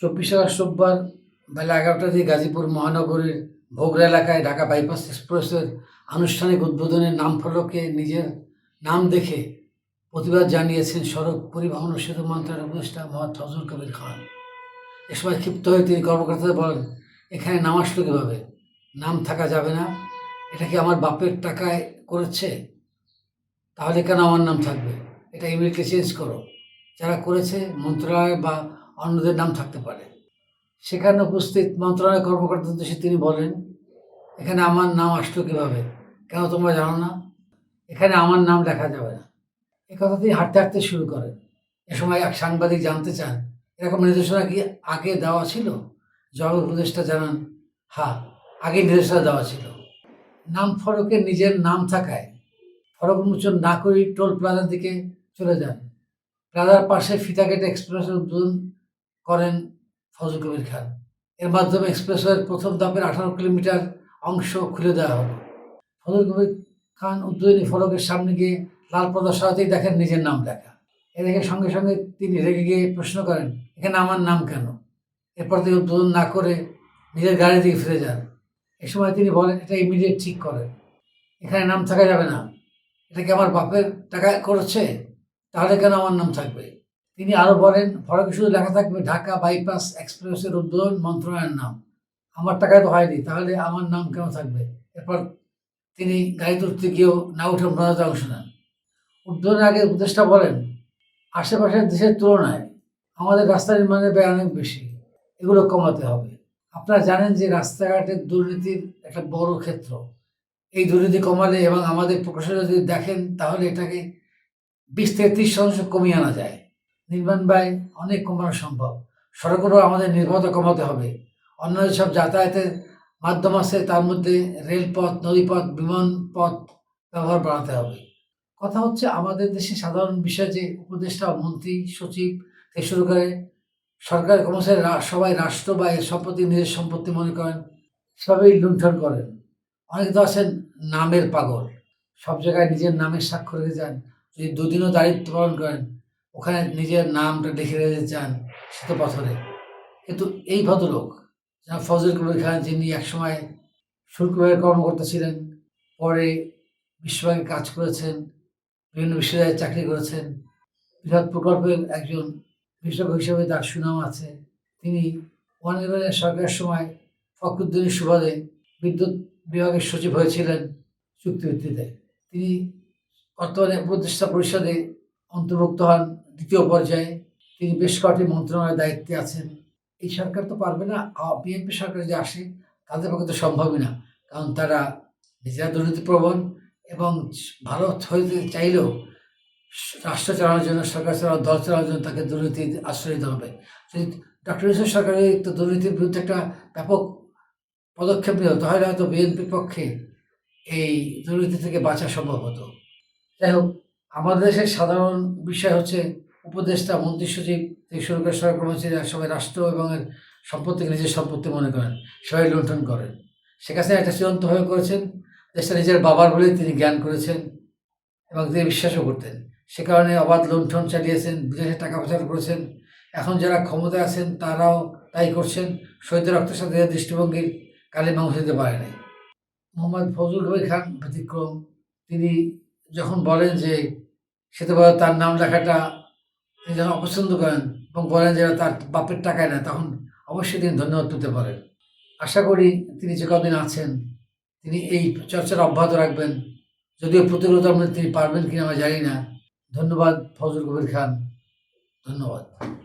চব্বিশে রোববার বেলা এগারোটা দিয়ে গাজীপুর মহানগরীর ভোগড়া এলাকায় ঢাকা বাইপাস এক্সপ্রেসের আনুষ্ঠানিক উদ্বোধনের নাম ফলকে নিজের নাম দেখে প্রতিবাদ জানিয়েছেন সড়ক পরিবহন ও সেতু মন্ত্রণালয়ের উপদেষ্টা মোহাম্মদ ফজল কবির খান। এ সময় ক্ষিপ্ত হয়ে তিনি কর্মকর্তাদের বলেন, এখানে নাম আসলো কীভাবে? নাম থাকা যাবে না। এটা কি আমার বাপের টাকায় করেছে? তাহলে কেন আমার নাম থাকবে? এটা ইমিডিয়েটলি চেঞ্জ করো। যারা করেছে, মন্ত্রণালয় বা অন্যদের নাম থাকতে পারে। সেখানে উপস্থিত মন্ত্রণালয় কর্মকর্তাদের দেশে তিনি বলেন, এখানে আমার নাম আসলো কীভাবে? কেন তোমরা জানো না? এখানে আমার নাম লেখা যাবে না। এ কথা তিনি হাঁটতে হাঁটতে শুরু করেন। এ সময় এক সাংবাদিক জানতে চান, এরকম নির্দেশনা কি আগে দেওয়া ছিল? জবাব উপদেষ্টা জানান হ্যাঁ আগে নির্দেশনা দেওয়া ছিল। নাম ফলকে নিজের নাম থাকায় ফরক উন্মোচন না করেই টোল প্লাজার দিকে চলে যান। প্লাজার পাশে ফিতা এক্সপ্রেসের উদ্বোধন করেন ফজল কবির খান। এর মাধ্যমে এক্সপ্রেসওয়ের প্রথম ধাপের আঠারো কিলোমিটার অংশ খুলে দেওয়া হলো। ফজল কবির খান উদ্বোধনী ফলকের সামনে গিয়ে লাল পর্দা দেখেন নিজের নাম লেখা। এ দেখে সঙ্গে সঙ্গে তিনি রেগে গিয়ে প্রশ্ন করেন, এখানে আমার নাম কেন? এরপর তিনি উদ্বোধন না করে নিজের গাড়ি দিকে ফিরে যান। এ সময় তিনি বলেন, এটা ইমিডিয়েট ঠিক করেন। এখানে নাম থাকা যাবে না। এটা কি আমার বাপের টাকা করেছে তাহলে কেন আমার নাম থাকবে? তিনি আরও বলেন ফলকে শুধু লেখা থাকবে ঢাকা বাইপাস এক্সপ্রেসের উদ্বোধন মন্ত্রণালয়ের নাম। আমার টাকায় তো হয়নি, তাহলে আমার নাম কেন থাকবে? এরপর তিনি গাড়ি তুলতে গিয়েও না উঠে মোনাজাতে অংশ নেন। উদ্বোধনের আগে উপদেষ্টা বলেন, আশেপাশের দেশের তুলনায় আমাদের রাস্তা নির্মাণের ব্যয় অনেক বেশি, এগুলো কমাতে হবে। আপনারা জানেন যে রাস্তাঘাটের দুর্নীতির একটা বড় ক্ষেত্র। এই দুর্নীতি কমালে এবং আমাদের প্রকাশনা যদি দেখেন, তাহলে এটাকে বিশ থেকে ত্রিশ শতাংশ কমিয়ে আনা যায়। নির্মাণ ব্যয় অনেক কমানো সম্ভব। সড়কেরও আমাদের নির্ভরতা কমাতে হবে। অন্য সব যাতায়াতের মাধ্যম আছে, তার মধ্যে রেলপথ, নদীপথ, বিমানপথ ব্যবহার বাড়াতে হবে। কথা হচ্ছে, আমাদের দেশে সাধারণ বিষয় যে উপদেষ্টা, মন্ত্রী, সচিব থেকে শুরু করে সরকারি কর্মচারী সবাই রাষ্ট্র বা এর সম্পত্তি, নিজের সম্পত্তি মনে করেন, সবাই লুণ্ঠন করেন। অনেকে তো আছেন নামের পাগল। সব জায়গায় নিজের নামের স্বাক্ষর রেখে যান। যদি দুদিনও দায়িত্ব পালন করেন ওখানে নিজের নামটা লিখে রেখে যান শীত পাথরে কিন্তু এই ভদ্রলোক যেমন ফজল কবির খান যিনি একসময় শুল্ক বিভাগের কর্মকর্তা ছিলেন, পরে বিশ্বব্যাংকে কাজ করেছেন, বিভিন্ন বিশ্ববিদ্যালয়ে চাকরি করেছেন, বৃহৎ প্রকল্পের একজন বিশেষজ্ঞ হিসেবে তার সুনাম আছে, তিনি ওয়ান সরকারের সময় ফখরুদ্দিনের সুবাদে বিদ্যুৎ বিভাগের সচিব হয়েছিলেন চুক্তিভিত্তিতে। তিনি বর্তমানে উপদেষ্টা পরিষদে অন্তর্ভুক্ত হন দ্বিতীয় পর্যায়ে তিনি বেশ কয়েকটি মন্ত্রণালয়ের দায়িত্বে আছেন। এই সরকার তো পারবে না বিএনপি সরকার যে আসে, তাদের পক্ষে তো সম্ভবই না। কারণ তারা নিজেরা দুর্নীতিপ্রবণ এবং ভালো হইতে চাইলেও রাষ্ট্র চালানোর জন্য, সরকার চালানোর, দল চালানোর জন্য তাকে দুর্নীতি আশ্রয় দিতে হবে। যদি ডক্টর ইউসুফ সরকারের তো দুর্নীতির বিরুদ্ধে একটা ব্যাপক পদক্ষেপ নিল, তাহলে হয়তো বিএনপির পক্ষে এই দুর্নীতি থেকে বাঁচা সম্ভব হতো। যাই হোক, আমাদের দেশের সাধারণ বিষয় হচ্ছে উপদেষ্টা, মন্ত্রী সচিব থেকে শুরু করে সরকার কর্মচারীরা সবাই রাষ্ট্র এবং সম্পত্তিকে নিজের সম্পত্তি মনে করেন, সবাই লুণ্ঠন করেন। হাসিনা একটা চূড়ান্তভাবে করেছেন, দেশটা নিজের বাবার বলেই তিনি জ্ঞান করেছেন এবং তিনি বিশ্বাসও করতেন। সে কারণে অবাধ লুণ্ঠন চালিয়েছেন, বিদেশে টাকা পাচার করেছেন। এখন যারা ক্ষমতায় আছেন, তারাও তাই করছেন। শহীদের রক্তের সাথে দৃষ্টিভঙ্গির কালে মাংস দিতে পারে নাই। মোহাম্মদ ফজল কবির খান ব্যতিক্রম। তিনি যখন বলেন যে সেটা বলে তার নাম লেখাটা যখন অপছন্দ করেন এবং বলেন যে তার বাপের টাকায় না, তখন অবশ্যই তিনি ধন্যবাদ তুলতে পারেন। আশা করি তিনি যে কদিন আছেন, তিনি এই চর্চার অব্যাহত রাখবেন। যদিও প্রতিরোধ তিনি পারবেন কিনা আমরা জানি না। ধন্যবাদ ফজল কবির খান। ধন্যবাদ।